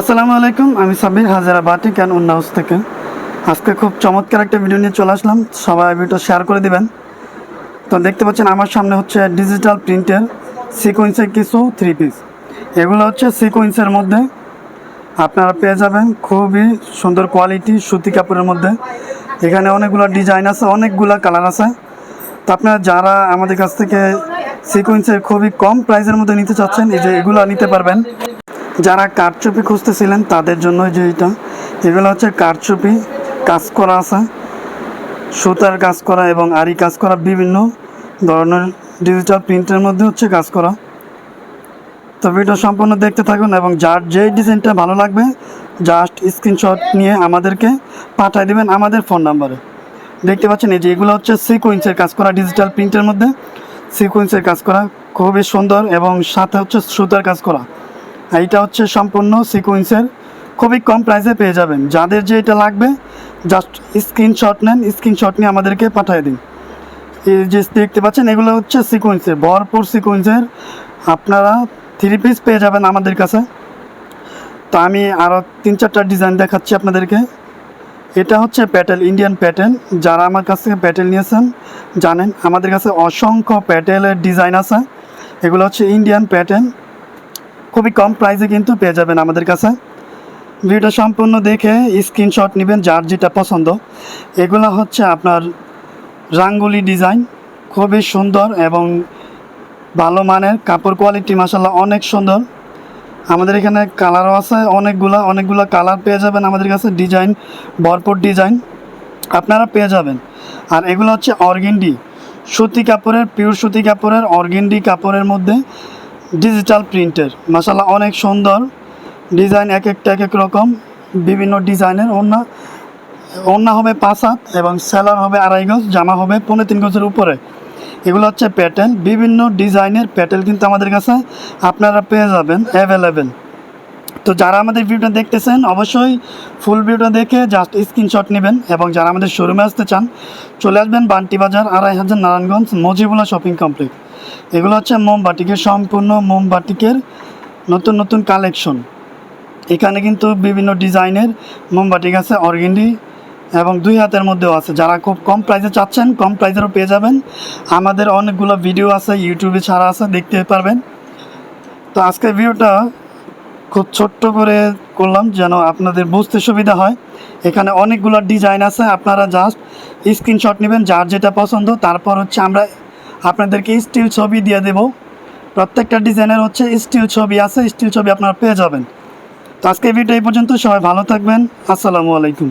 আসসালামু আলাইকুম, আমি সাবির হাজারা বাটিক অ্যান্ড উন্না হাউস থেকে। আজকে খুব চমৎকার একটা ভিডিও নিয়ে চলে আসলাম, সবাই ভিডিও শেয়ার করে দিবেন। তো দেখতে পাচ্ছেন, আমার সামনে হচ্ছে ডিজিটাল প্রিন্টের সিকোয়েন্সের কিছু থ্রি পিস এগুলো হচ্ছে সিকোয়েন্সের মধ্যে আপনারা পেয়ে যাবেন খুবই সুন্দর কোয়ালিটি সুতি কাপড়ের মধ্যে। এখানে অনেকগুলো ডিজাইন আছে, অনেকগুলো কালার আছে। তো আপনারা যারা আমাদের কাছ থেকে সিকোয়েন্সের খুবই কম প্রাইসের মধ্যে নিতে চাচ্ছেন, এই যে এগুলো নিতে পারবেন। যারা কারচুপি খুঁজতেছিলেন, তাদের জন্য যে এটা। এগুলো হচ্ছে কারচুপি কাজ করা আছে, সুতার কাজ করা এবং আরি কাজ করা বিভিন্ন ধরনের ডিজিটাল প্রিন্টের মধ্যে হচ্ছে কাজ করা তো ভিডিও সম্পূর্ণ দেখতে থাকুন এবং যার যেই ডিজাইনটা ভালো লাগবে জাস্ট স্ক্রিনশট নিয়ে আমাদেরকে পাঠিয়ে দেবেন আমাদের ফোন নাম্বারে দেখতে পাচ্ছেন এই যে এগুলো হচ্ছে সিকোয়েন্সের কাজ করা ডিজিটাল প্রিন্টের মধ্যে। সিকোয়েন্সের কাজ করা খুবই সুন্দর এবং সাথে হচ্ছে সুতার কাজ করা এইটা হচ্ছে সম্পূর্ণ সিকোয়েন্সের খুবই কম প্রাইসে পেয়ে যাবেন। যাদের যে এটা লাগবে জাস্ট স্ক্রিনশট নেন স্ক্রিনশট নিয়ে আমাদেরকে পাঠিয়ে দিন। এই যে দেখতে পাচ্ছেন, এগুলো হচ্ছে সিকোয়েন্সের ভরপুর সিকোয়েন্সের আপনারা থ্রি পিস পেয়ে যাবেন আমাদের কাছে। তো আমি আরও তিন চারটা ডিজাইন দেখাচ্ছি আপনাদেরকে। এটা হচ্ছে প্যাটেল ইন্ডিয়ান প্যাটেল যারা আমার কাছ থেকে প্যাটেল নিয়েছেন, জানেন, আমাদের কাছে অসংখ্য প্যাটেলের ডিজাইন আছে। এগুলো হচ্ছে ইন্ডিয়ান প্যাটেল খুবই কম প্রাইসে কিন্তু পেয়ে যাবেন আমাদের কাছে। ভিডিও সম্পূর্ণ দেখে স্ক্রিনশট নেবেন যার যেটা পছন্দ। এগুলো হচ্ছে আপনার রাঙ্গুলি ডিজাইন খুবই সুন্দর এবং ভালো মানের, কাপড় কোয়ালিটি মাসাল্লাহ অনেক সুন্দর। আমাদের এখানে কালারও আছে, অনেকগুলো অনেকগুলো কালার পেয়ে যাবেন আমাদের কাছে ডিজাইন ভরপুর ডিজাইন আপনারা পেয়ে যাবেন। আর এগুলো হচ্ছে অর্গেন্ডি সুতি কাপড়ের পিওর সুতি কাপড়ের অর্গেন্ডি কাপড়ের মধ্যে ডিজিটাল প্রিন্টের মাসাল্লাহ অনেক সুন্দর। ডিজাইন এক একটা, এক এক রকম। বিভিন্ন ডিজাইনের ওড়না। ওড়না হবে পাঁচ হাত এবং সেলার হবে আড়াই গজ, জামা হবে পনেরো তিন গজের উপরে। এগুলো হচ্ছে প্যাটেল। বিভিন্ন ডিজাইনের প্যাটেল কিন্তু আমাদের কাছে আপনারা পেয়ে যাবেন অ্যাভেলেবেল তো যারা আমাদের ভিডিওটা দেখতেছেন, অবশ্যই ফুল ভিডিও দেখে জাস্ট স্ক্রিনশট নেবেন এবং যারা আমাদের শোরুমে আসতে চান, চলে আসবেন বান্টি বাজার, আড়াই হাজার নারায়ণগঞ্জ মজিবুল্লা শপিং কমপ্লেক্স এগুলো হচ্ছে মোমবাটিকের সম্পূর্ণ মোমবাটিকের নতুন নতুন কালেকশন এখানে কিন্তু বিভিন্ন ডিজাইনের মোমবাটিক আছে, অর্গেন্ডি, এবং দুই হাতের মধ্যেও আছে। যারা খুব কম প্রাইসে চাচ্ছেন, কম প্রাইসেরও পেয়ে যাবেন। আমাদের অনেকগুলো ভিডিও আছে ইউটিউবে ছাড়া আছে, দেখতে পারবেন। তো আজকের ভিডিওটা খুব ছোট্ট করে করলাম, যেন আপনাদের বুঝতে সুবিধা হয়। এখানে অনেকগুলো ডিজাইন আছে, আপনারা জাস্ট স্ক্রিনশট নেবেন, যার যেটা পছন্দ। তারপর হচ্ছে আমরা আপনাদেরকে স্টিল ছবি দিয়ে দেব। প্রত্যেকটা ডিজাইনের হচ্ছে স্টিল ছবি আছে স্টিল ছবি আপনারা পেয়ে যাবেন। তো আজকে ভিডিও এই পর্যন্ত, সবাই ভালো থাকবেন। আসসালামু আলাইকুম।